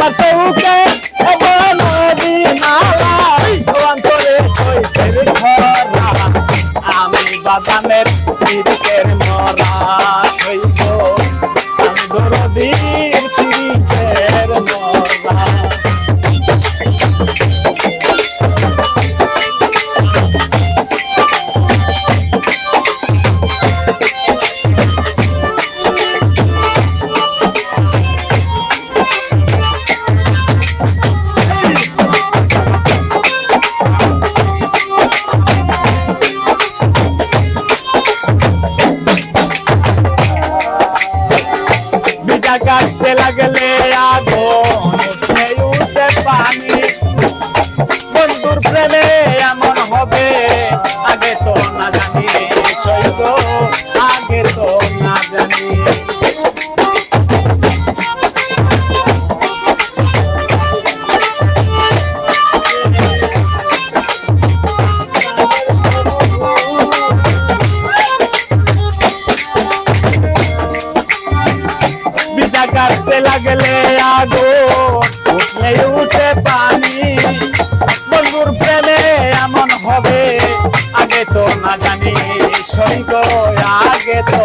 আমার চৌকে নদী নালা অন্তরে কইসের খরা আমি বাদামের পিরিতের মরা হইব আমি দরদির পিরিতের মরা। কাটতে লাগলে আগুন উঠে উঠে পানি। বন্ধুর প্রেমে এমন হবে, আগে তো না জানি আগে তো না জানি। কাটতে লাগলে আগুন উঠলে উঠে পানি। বন্ধুর প্রেমে এমন হবে, আগে তো না জানি সৈক আগে তো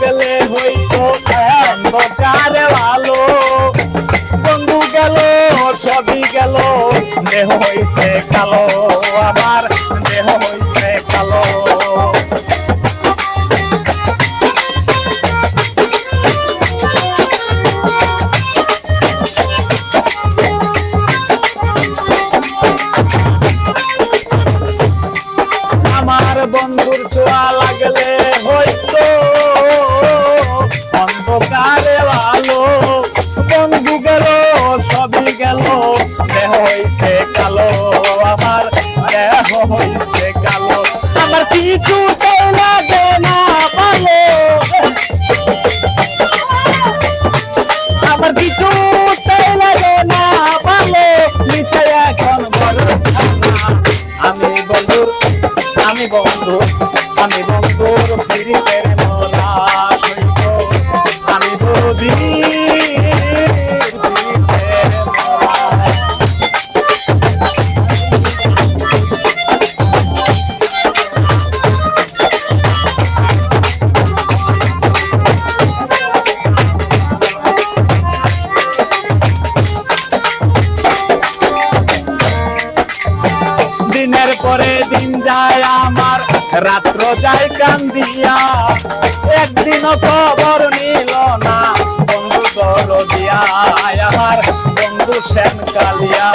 লাগলে হইতো অন্ধকার আলো। বন্ধু গেল, সবই গেল, দেহ হইছে কালো, আমার দেহ হইছে কালো। আমার বন্ধুর ছোঁয়া লাগলে হইতো। অন্ধকারে আলো বন্ধু গেল সবই গেল, দেহ হইছে কালো। আমার দেহ হইছে কালো। আমার কিছু লাগে না ভালো। আমার কিছু লাগে না ভালো। নিচে এখন আমি বন্ধু আমি বন্ধু, আমি বন্ধুর ফিরিতে পরে দিন যায় আমার রাত্র যায় কান্দিয়া, একদিনও খবর নিল না। বন্ধু দরদিয়া বন্ধু শ্যাম কালিয়া।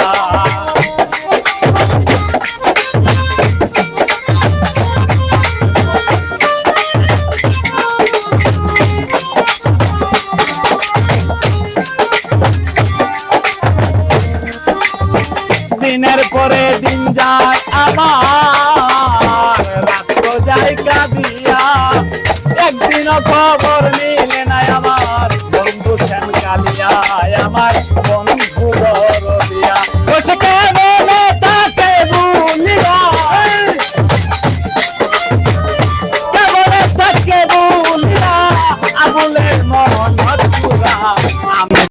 দিনের পরে দিন যায় আমার। রাত্র যায় কাঁদিয়া একদিনও খবর নিলে নাই আমার। বন্ধু শ্যাম কালিয়া আমার। বন্ধু